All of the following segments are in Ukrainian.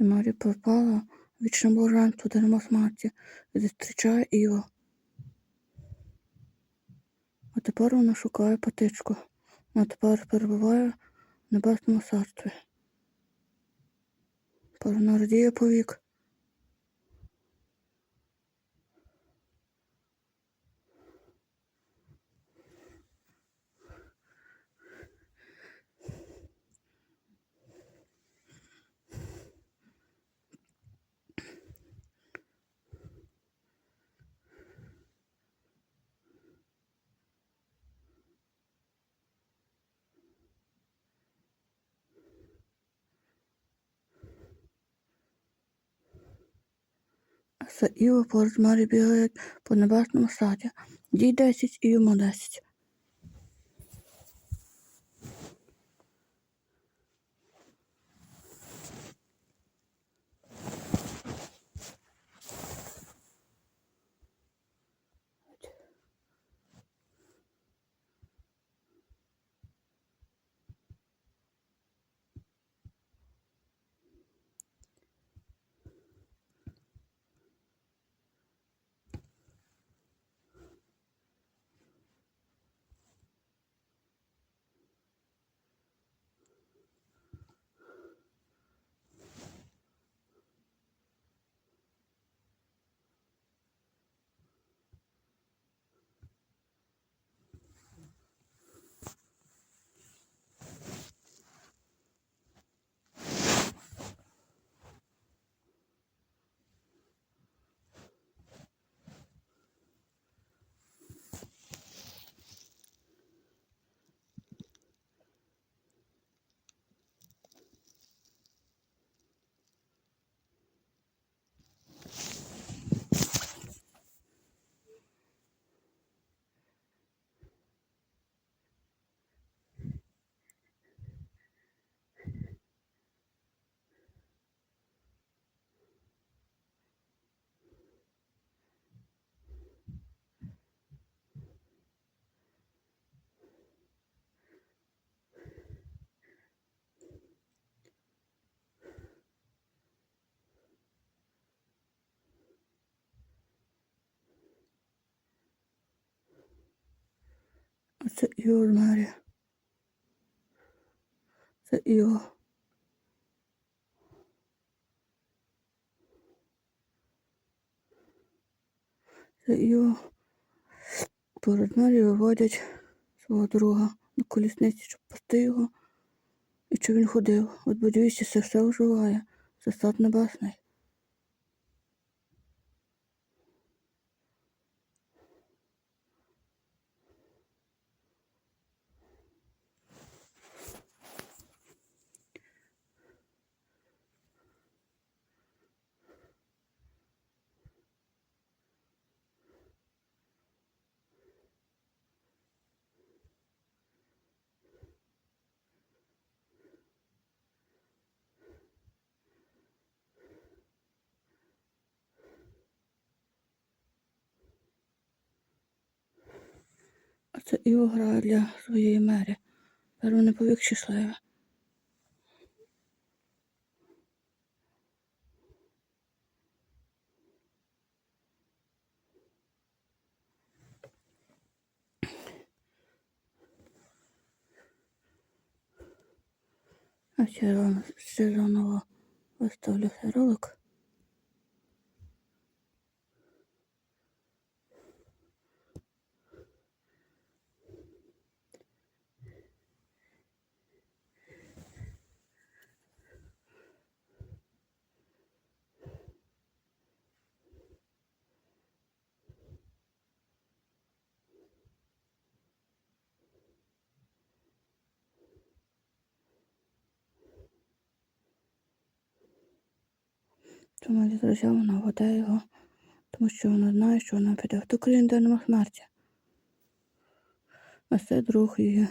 Марі пропала, вічно блаженство, дарма смерті, і зустрічає Іва. А тепер вона шукає патичку. А тепер перебуває в небесному царстві. Радіє повік. А це Іва поруч Марі бігає по небесному саді. Дій 10 і йому 10. Це Іва з Марі. Це Іва. Це Іва. Перед Марі виводять свого друга на колісниці, щоб пасти його. І щоб він ходив. От бодюйся, це все оживає. Це сад небесний. А це Іва грає для своєї мері. Тепер вони повік щасливі. А вам виставлю ролик. Тому я друзі, вона веде його, тому що вона знає, що вона піде в ту країну, де нема смерті. А це друг її.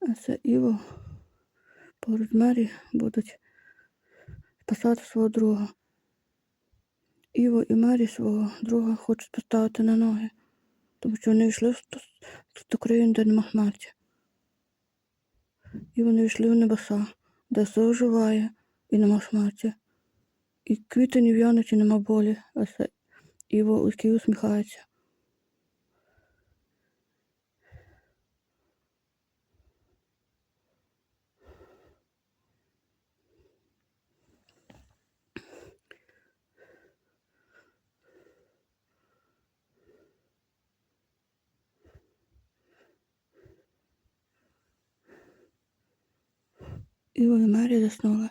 А це Іво поруч Мері будуть спасати свого друга. Іво і Мері свого друга хочуть поставити на ноги. Тому що вони йшли в ту, країну, де нема смерті. І вони йшли в небеса, де все оживає і нема смерті. І квіти не в'януть, і нема болі, все Іво усміхається. І Мері заснули.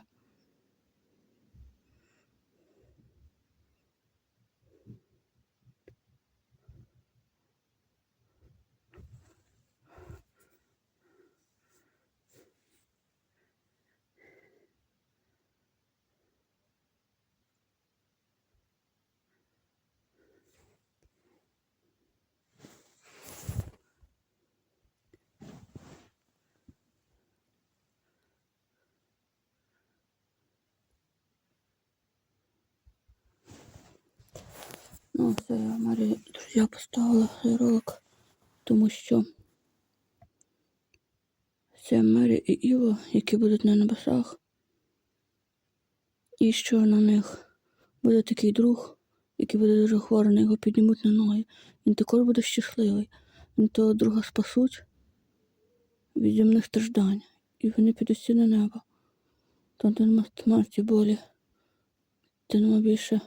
Ну, це я Марі, друзі, поставила цей ролик, тому що це Мері і Іво, які будуть на небесах. І що на них буде такий друг, який буде дуже хворий, його піднімуть на ноги. Він також буде щасливий. Він того друга спасуть від земних страждань. І вони підуть на небо. Там, нема смерті, болі, де нема більше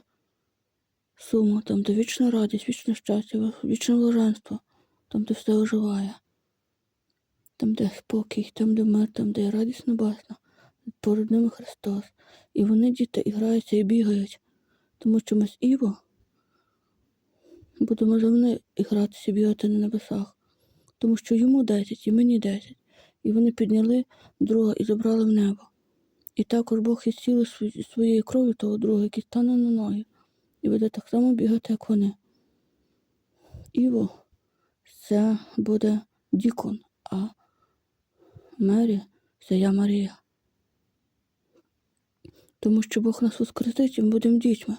суму, там, де вічна радість, вічне щастя, вічне блаженство, там, де все оживає, там, де спокій, там, де мир, там, де радість небесна, поряд ними Христос. І вони, діти, і граються і бігають, тому що ми з Іво будемо завжди і гратися, і бігати на небесах, тому що йому 10 і мені 10. І вони підняли друга і забрали в небо. І також Бог цілою свої- своєю кров'ю того друга, який стане на ноги, і буде так само бігати, як вони. Іво це буде Дікон, а Мері це я Марія. Тому що Бог нас воскресить, і ми будемо дітьми.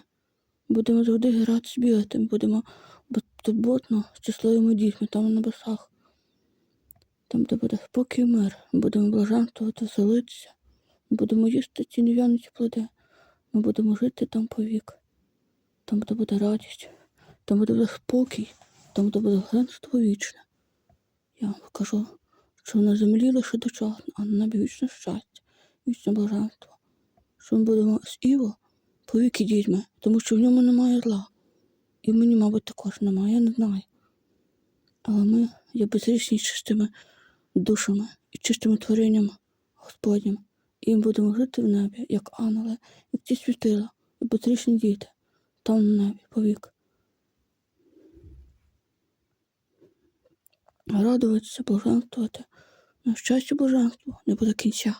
Будемо завжди грати, бігати, будемо безтурботно щасливими дітьми там на небесах. Там, де буде спокій і мир, ми будемо блаженствувати, веселитися, будемо їсти ці нев'януті плоди, ми будемо жити там повік, там, де буде радість, там, де буде спокій, там, де буде генство вічне. Я вам покажу, що на землі лише дочасно, а на небі вічне щастя, вічне блаженство. Що ми будемо з Іво повіки дітьми, тому що в ньому немає зла. І мені, мабуть, також немає, я не знаю. Але ми є безрічні чистими душами і чистими творінням Господнім. І ми будемо жити в небі, як ангели, як ті світила, і безрічні діти, там небі. Радуватися, блаженствувати. На щастя, блаженство не буде кінця.